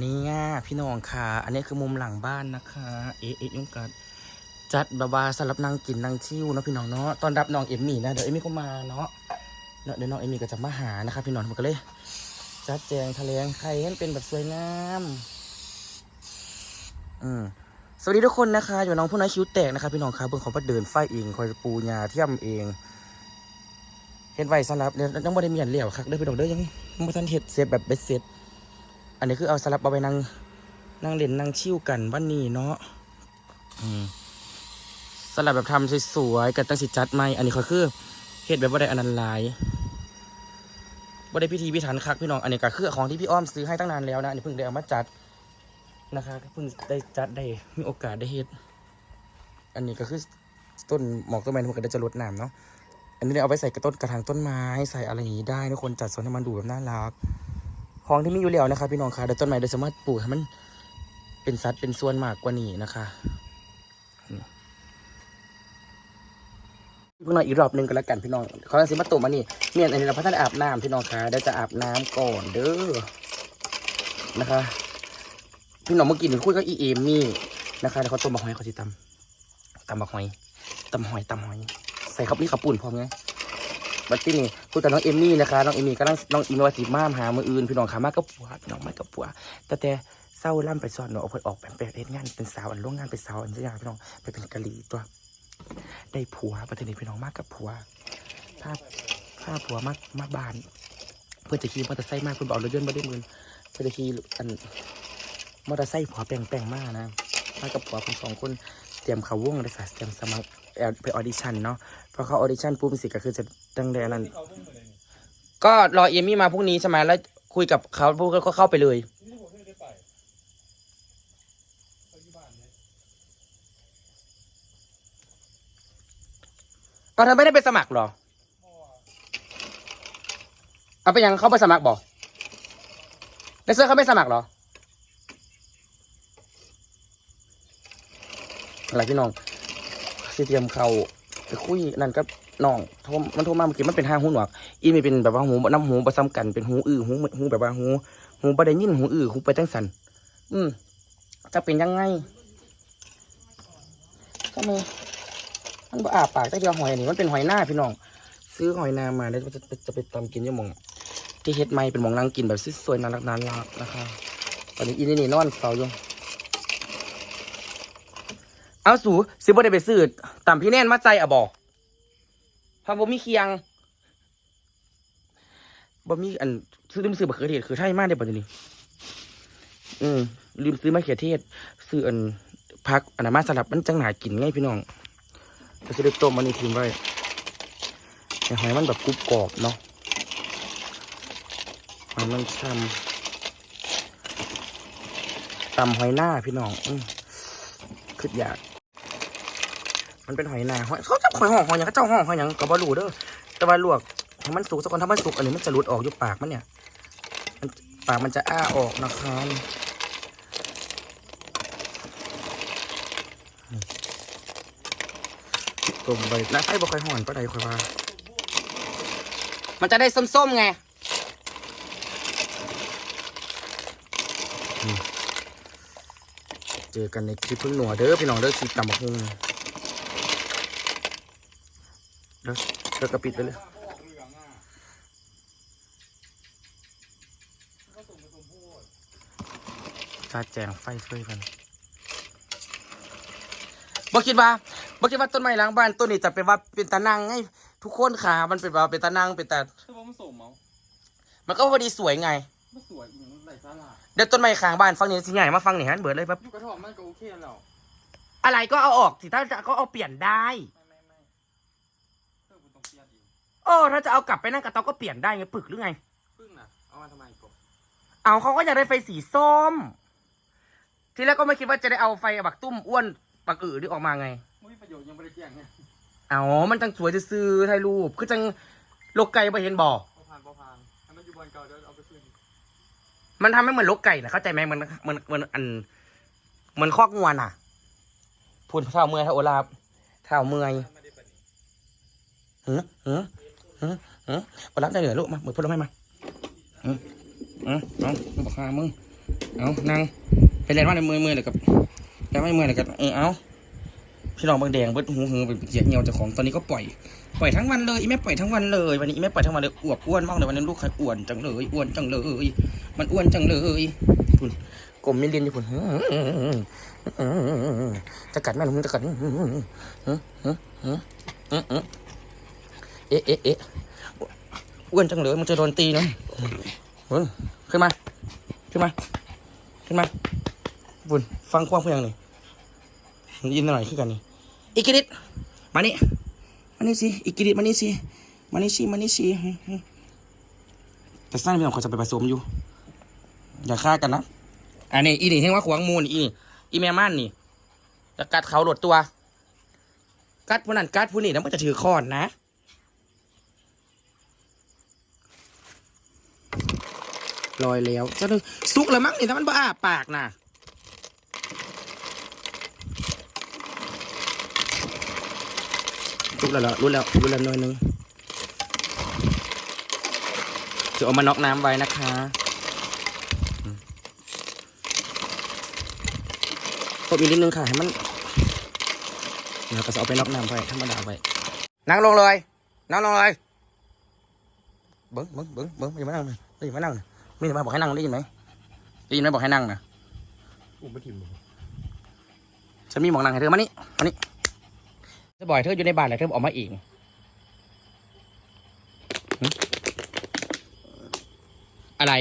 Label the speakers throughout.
Speaker 1: เนี่ยพี่น้องค่ะ อันนี้คือมุมหลังบ้านนะคะ เอ๊ะเอ๊ะยุ่งกัดจัดแบบว่าสำหรับนางกินนางชิวนะพี่น้องเนาะตอนรับน้องเอมมี่นะเดี๋ยวเอมมี่ก็มาเนาะเดี๋ยวน้องเอมมี่ก็จะมาหานะคะพี่น้องผมก็เลย จัดแจงทะเลงไข่ให้มันเป็นแบบสวยงามอืมสวัสดีทุกคนนะคะอยู่น้องผู้น้อยคิ้วแตกนะคะพี่น้องครับเบิ่งของประเดินไฟเองคอยปูยาเทียมเองเฮ็ดไว้สำหรับเดี๋ยวยังไม่ได้มีอันเลี้ยวครับเด้อพี่น้องเด้อยังไม่ทันเฮ็ดเสร็จแบบเบ็ดเสร็จ นนี้คือเอาสลับเอาไปนั่งนั่งเล่นนั่งชิวกันวันนี้เนาะอืมสลับแบบทำสวยๆกันตั้งสิจัดไหมอันนี้ก็คือเฮ็ดแบบว่าได้อนันต์หลายว่าได้พิธีพิถันคักพี่น้อง อันนี้ก็คือของที่พี่อ้อมซื้อให้ตั้งนานแล้วนะอันนี้เพิ่งได้เอามาจัดนะคะเพิ่งได้จัดได้มีโอกาสได้เฮ็ด อันนี้ก็คือต้นหมอกต้นไม้มันก็ได้จะลดน้ำเนาะ อันนี้เอาไปใส่กระต้นกระถางต้นไม้ใส่อะไรอย่างนี้ได้ทุกคนจัดสวนให้มันดูแบบน่ารัก ของที่มีอยู่แล้วนะครับพี่น้องค่ะเดี๋ยวต้นไม้เดี๋ยวสามารถปลูกให้มันเป็นสัดเป็นส่วนมากกว่านี้นะคะพิ่น่อยอีกรอบหนึ่งกันแล้วกันพี่น้องเขาจะสิมาตุ่มมานี่เมียนอันนี้เราพัฒนาอาบน้ำพี่น้องคะเดี๋ยวจะอาบน้ำก่อนเด้อนะคะพี่น้องเมื่อกี้หนึ่งคุยกับอีเอมมี่นะคะเดี๋ยวเขาต้มบะหอยเขาสิตำตำบะหอยตำหอยตำหอย ใส่ข้าวปี้ข้าวปุ่นพร้อมไง บัดที่นี่คุยกับน้องเอมมี่นะคะน้องเอมมี่ก็นั่งน้องอิมวาสีมามหามืออื่นพี่น้องขามากกับผัวพี่น้องมากกับผัว แต่แต่เศร้าล่ำไปสอนเนาะเอาเพิ่นออกแบบเฮ็ดงานเป็นสาวอันโรงงานเป็นสาวอันอยางพี่น้องไปเป็นกะหรี่ตัว ได้ผัวประเทศนี้พี่น้องมากกับผัวถ้าถ้าผัวมากมาบ้าน เพื่อนจะขี่มอเตอร์ไซค์มากเพื่อนบอกรถยนต์ไม่ได้มืนเพื่อนจะขี่อันมอเตอร์ไซค์ผัวแปลงแปลงมากนะมากับผัวผมสองคนเตรียมเขาวงเลยสาเตรียมสมัครไปออดิชั่นเนาะพอเขาออดิชั่นปุ๊บสิก็คือจะ ดังแดนนั่นก็รอเอมี่มาพรุ่งนี้ใช่ไหมแล้ว คุยกับเขาพวกก็เข้าไปเลย เอาเธอไม่ได้ไปสมัครหรอ เอาไปยังเขาไปสมัครบอกเลเซอร์เขาไม่สมัครหรอ อะไรพี่น้องสิเตรียมเขาไปคุยนั่นก็ น้องโทรมันโทรมาเมื่อกี้มันเป็นห้าหูหนวก อีไม่เป็นแบบว่าหูน้ำหูประซ้ำกันเป็นหูอื้อหูหูแบบว่าหูหูประเด็นยินหูอื้อหูไปตั้งสันอืมจะเป็นยังไงก็ไมมันบ่อาปากได้เดียวหอยอันนี่มันเป็นหอยหน้าพี่น้อง ซื้อหอยนามาแล้วจะจะจะไปตำกินยี่มองที่เฮ็ดไม่เป็นมองนั่งกินแบบสวยๆน่ารักน่ารักนะคะ ตอนนี้อีนี่นี่นอนเฝ้าอยู่เอาสูซื้อบ่ได้ไปซื้อตามพี่แน่นมาใจอะบอก พาบ่มีเคียงบ่มีอันซื้อลืมซื้อบักเขือเทศคือไทยมากเด้บ่เดี๋ยวนี้อืมลืมซื้อมะเขือเทศ ซื้ออันพักอันมาสลับมันจังหนากินไงพี่น้องก็สิได้ต้มมันนี่ทิ้งไว้ให้หอยมันแบบกรุบกรอบเนาะหอยมันช้ำตำหอยหน้าพี่น้องอืมคืออยาก มันเป็นหอยนาหอยเขาจับหอยห่อหอยอย่างเขาเจ้าห่อหอยอย่างกับบอลูเด้อแต่ว่าลวกให้มันสุกสักคนถ้ามันสุกอันนี้มันจะหลุดออกอยู่ปากมันเนี่ยมันปากมันจะอ้าออกนะคะต้มไปแล้วไส้บะค่อยห่อนปะใดค่อยว่า มันจะได้ส้มๆไงเจอกันในคลิปพึ่งหนัวเด้อพี่น้องเด้อคลิปตำบักหุ่ง แล้วแล้วก็ปิดไปเลยชาแจงไฟเฟยมันบ่คิดว่าบ่คิดว่าต้นไม้หล้างบ้านต้นนี้จะเป็นว่าเป็นตะนังไงทุกคนค่ะมันเป็นว่าเป็นตะนังเป็นแต่
Speaker 2: ถ้าว่ามันสมเมา
Speaker 1: มันก็พอดีสวยไง
Speaker 2: มันสวยอีกอย่างไรสาระ
Speaker 1: เดี๋ยวต้นไม้ข้างบ้านฟังนี้สิใหญ่มาฟังนี่ฮะเบิดเลยแบบ
Speaker 2: อยู่กระถอมมันก็โอเคแล้ว
Speaker 1: อะไรก็เอาออกสิถ้าจะก็เอาเปลี่ยนได้
Speaker 2: ไม่ไม่ไม่เออกูต้องเปลี่ยนอีก
Speaker 1: โอ้ถ้าจะเอากลับไปนั่งกระต๊อบก็เปลี่ยนได้ไงปึกหรือไง
Speaker 2: พึ่งน่ะ เอามาทำไมกบ
Speaker 1: เอาเขาก็อยากได้ไฟสีส้ม ทีแรกก็ไม่คิดว่าจะได้เอาไฟบักตุ้มอ้วนบักอือที่ออกมาไง
Speaker 2: ไม่มีประโยชน์ยังไม่ได้แจ้งเนี่ย
Speaker 1: เอามันจังสวยจะซื้อๆถ่ายรูป คือจังโลกไก่ไปเห็นบ่
Speaker 2: พอผ่านพอผ่านให้มันอยู่บนเก่าเดี๋ยวเอาไปคืน
Speaker 1: มันทำให้เหมือนโลกไก่นะเข้าใจไหมมันมันมันอันเหมือนคอกงวนอะพูนเท้าเมื่อยเท้าโอลาบเท้าเมื่อย
Speaker 2: ไม่ได้ปฏิ
Speaker 1: หืมหื มหืมหืมไปรับได้เหรอลูกมาเหมือนพูดลงให้มาหืมหืมหืมบอกหามึงเอานั่งไปเรียนว่าในมือมือเลยกับแล้วไม่มือเลยกับเออเอาพี่น้องบางแดงเบิดหูหือเป็นเกียเหี่ยวเจ้าของตอนนี้ก็ปล่อยปล่อยทั้งวันเลยอีแม่ปล่อยทั้งวันเลยวันนี้อีแม่ปล่อยทั้งวันเลยอ้วบอ้วนมากเลยวันนี้ลูกใครอ้วนจังเลยอ้วนจังเลย มันอ้วนจังเลยคุณกลมไม่เรียนอยู่คุณจะกัดแม่หนูจะกัดเอ๊ะเอ๊ะเอ๊ะอ้วนจังเลยมันจะโดนตีนะขึ้นมา ขึ้นมา ขึ้นมาบุญฟังความเพียงหน่อยยินหน่อยขึ้นกันนี่อีกนิดมานี่มานี่สิอีกนิดมานี่สิมานี่สิมานี่สิแต่สั้นพี่น้องเขาจะไปผสมอยู่ อย่าฆ่ากันนะอันนี้อีนี่เห็นว่าขวางมูลอีนี่อีแม่ม่านนี่จะกัดเขาหลดตัว กัดผู้นั้นกัดผู้นี้แล้วมันจะถือค้อนนะ ลอยแล้วเจะนึงสุกแล้วมั้งนี่ถ้ามันบ้าปากนะสุกแล้วเหรอรู้แล้วรู้แล้วหน่อยนึงจะเอามาน็อกน้ำไว้นะคะอืมกดอีกนิดนึงค่ะให้มันเดี๋ยวก็จะเอาไปน็อกน้ำไว้ธรรมดาไว้นั่งลงเลยนั่งลงเลยบิ้งบิ้งบิ้งบิ้งอย่า มานั่งเลยอย่ามานั่งเลยบอกให้นั่งได้ยินไหมได้ยินไหมบอกให้นั่งนะ
Speaker 2: อุ้มไปถิ่ม
Speaker 1: ฉันมีหมองนั่งให้เธอมานี่มานี่จะบ่อยเธออยู่ในบ้านแหละเธอออกมาเองหึอะไร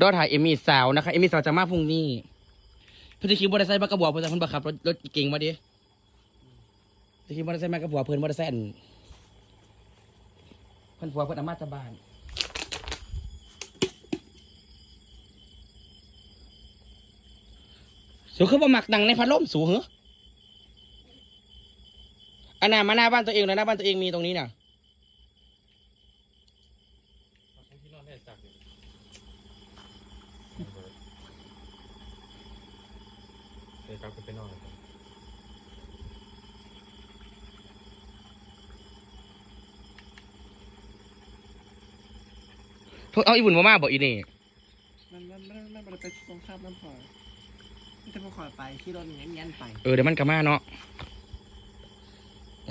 Speaker 1: ดอถ่ายเอมี่สาวนะคะเอมี่สาวจะมาพรุ่งนี้เพื่อนจะคิดว่าได้ใส่มากระบอกเพื่อนเพื่อนบังคับรถรถเก่งมาดิจะคิดว่าได้ใส่มากระบอกเพื่อนว่าได้ใส่อันเพื่อนผัวเพื่อนอามาจาบ้าน สูคือบ่มักดังในพัดลมสูเหรออันน่ะมาหน้าบ้านตัวเองเลยหน้าบ้านตัวเองมีตรงนี้น่ะ
Speaker 2: ที่ยเดี๋ยวกลับไปนอน
Speaker 1: เอาอีบุญมามาบอกอีนี่
Speaker 3: มันมันมันมันมันไปสงครามน้ำพอ จะพอขอไปขี่รถเงี้ยเงี้ยไป
Speaker 1: เออเดี๋ยวมันกลับมาเนาะ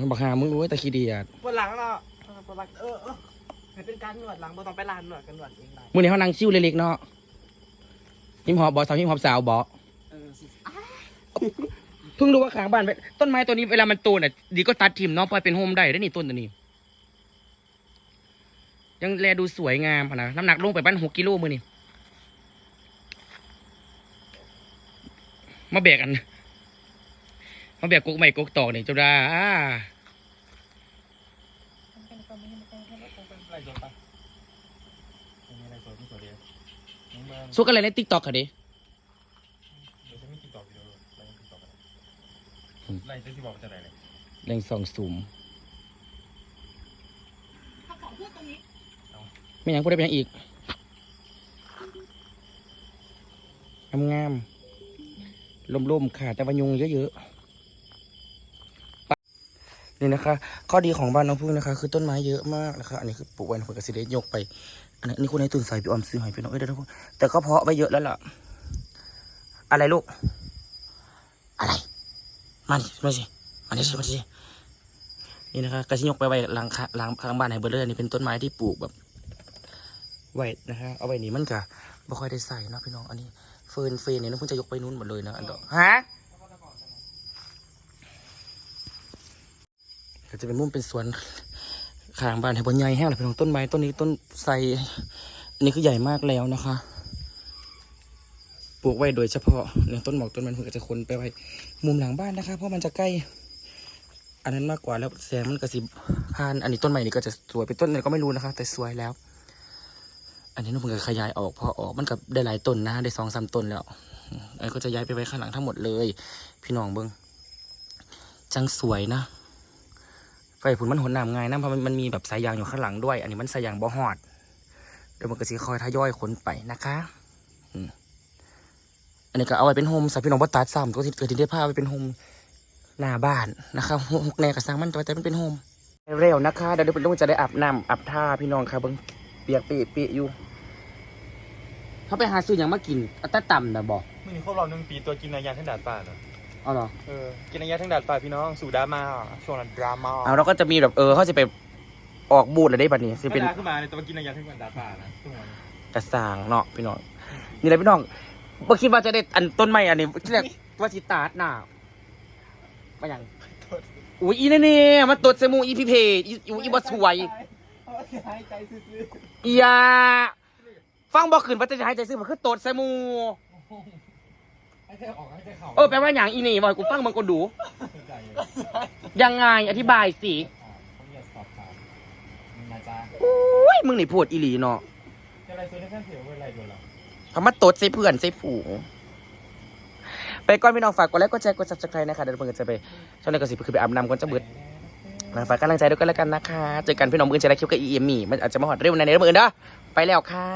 Speaker 1: มันบอกหามึงรู้ไว้แต่ขี้ดีอะ
Speaker 3: ปวดหลังเนาะปวดหลังเออเออให้เป็นการนวดหลังบ่ต้องไปร้านนวดกันนวดเองได้
Speaker 1: มึงเนี่ยเขานั่งชิวเล็กๆเนาะหิมหอบบอสาวหิมหอบสาวบอ
Speaker 3: เออสิ
Speaker 1: เพิ่งรู้ว่าขางบ้านไปต้นไม้ตัวนี้เวลามันโตน่ะดีก็ตัดทิมเนาะปล่อยเป็นโฮมได้ได้นี่ต้นตัวนี้ ยังแลดูสวยงามพะนะน้ำหนักลงไปบ้านหกกิโลมือนี่ มาแบกกัน มาแบกกกใหม่กกตอกนี่จุดา
Speaker 2: ไล่สดปะมีอะไรสดไม่สดเดียวน้องเมือง
Speaker 1: สู้กันเลยในติ๊กตอกค่ะดิ
Speaker 2: เดี๋ยวจะไม่ติดต่อวิดีโอไล่ติดต่อกันไล่จะที่บอกจะไหนเลย
Speaker 1: แรงสองสูมไม่อยังพูดได้เป็นหยังอีกงามงามๆ ล่มๆค่ะ แต่ว่ายุงเยอะๆนี่นะคะ ข้อดีของบ้านน้องพึ่งนะคะ คือต้นไม้เยอะมากนะคะ อันนี้คือปลูกไว้ในผลกระสิเดยกไป อันนี้นี่คุณให้ตุนใส่พี่ออมซื้อให้พี่น้องเอ้ยเดี๋ยวทุกคนแต่ก็เพาะไว้เยอะแล้วล่ะ อะไรลูก อะไรมาดิมาสิมาดิสิมาดินี่นะคะกระชิยกไปไว้หลังคาหลังข้างบ้านไฮเบอร์เลอร์นี่เป็นต้นไม้ที่ปลูกแบบไว้นะคะเอาไว้นี่มันก็บ่ค่อยได้ใส่นะพี่น้องอันนี้ เฟิร์นเฟรนเนี่ยน้องเพิ่งจะยกไปนู้นหมดเลยนะอันดอกฮะก็จะเป็นมุมเป็นสวนข้างบ้านไฮเบอร์ใหญ่แห้งเลยพี่น้องต้นไม้ต้นนี้ต้นไทรอันนี้คือใหญ่มากแล้วนะคะปลูกไว้โดยเฉพาะเนี่ยต้นหมอกต้นมันเพิ่งจะคนไปไว้มุมหลังบ้านนะคะเพราะมันจะใกล้ อันนั้นมากกว่าแล้วแสงมันกระสิบผ่าน อันนี้ต้นใหม่นี่ก็จะสวยเป็นต้นอะไรก็ไม่รู้นะคะ แต่สวยแล้ว อันนี้น้องเพิ่งจะขยายออกพอออกมันก็ได้หลายต้นนะได้สองสามต้นแล้วอันนก็จะย้ายไปไว้ข้างหลังทั้งหมดเลย พี่น้องเบิ้งจังสวยนะไฟผุนมันหนน้ำง่ายนะเพราะมันมันมีแบบสายยางอยู่ข้างหลังด้วย อันนี้มันสายยางบ่หอดเดี๋ยวมันก็สิคอยทยอยขนไปนะคะอันนี้ก็เอาไว้เป็นโฮมสำหรับพี่น้องบ่ตัดซ้ำก็ที่เกิดที่ได้ผ้าไว้เป็นโฮมหน้าบ้านนะคะหกแนวกับสร้างมันแต่มันเป็นโฮมเร็วนะคะเดี๋ยวเดี๋ยวจะได้อาบน้ำอาบท่าพี่น้องครับเบิ้ง เปียกปีปีอยู่ เขาไปหาซื้ออย่างมากินอัตต่ำนะบอก
Speaker 2: มื่อนี้ครบรอบหนึ่งปีตัวกินนายาทั้งดาดฟ้านะ
Speaker 1: เอาเหรอ
Speaker 2: เออกินนายาทั้งดาดฟ้าพี่น้องสู่ดราม่าช่วงนั้นดราม่า
Speaker 1: เอาเราก็จะมีแบบเออเขาจะไปออกบูธอะไรได้บัดนี้สิ
Speaker 2: เป็
Speaker 1: เป็นน
Speaker 2: ขึ้นมาเนี่ยแต่ว่ากินนายาทั้งดาดฟ้านะช่วงนั้น
Speaker 1: กระสางเนาะพี่น้องนี่แหละพี่น้องเมื่อคิดว่าจะได้อันต้นไม้อันนี้เรียกว่าสิตาร์ทหน้ามาอย่างอุ้ยอีเน่ๆมาตดใส่หมูอีพี่เพอีอีอีบ่สวย
Speaker 3: เอาเสีย หายใจซื้อ
Speaker 1: อียาฟังบ่ขึ้นว่าจะหายใจซื้อมันคือตดใส่หมู
Speaker 2: ให้ใจออกให้ใจเข่า
Speaker 1: เออแปลว่าอย่างอีนี่บ่ให้กูฟังมันก็ดู
Speaker 2: ใจ
Speaker 1: ยังไงอธิบายสิ
Speaker 2: ผมอยากสอบถามนะจ๊ะ
Speaker 1: อุ้ยมึงนี่พูดอีหลีเนาะ
Speaker 2: จะอะไรซื้อในแฟนเพจว่าอะไรดูล่ะ
Speaker 1: คำว่าตดใส่เพื่อนใส่ฝูงไปก่อนพี่น้องฝากกดไลค์กดแชร์กด subscribe นะคะเดี๋ยวเพื่อนจะไปช่องไหนก็สิคือไปอาบน้ำก่อนจะเบิดนะฝากกำลังใจด้วยกันแล้วกันนะคะเจอกันพี่น้องมือเจอแล้วคลิปกับอีเอ็มมี่มันอาจจะมาหอดเร็วในเรื่องมือเด้อไปแล้วค่ะ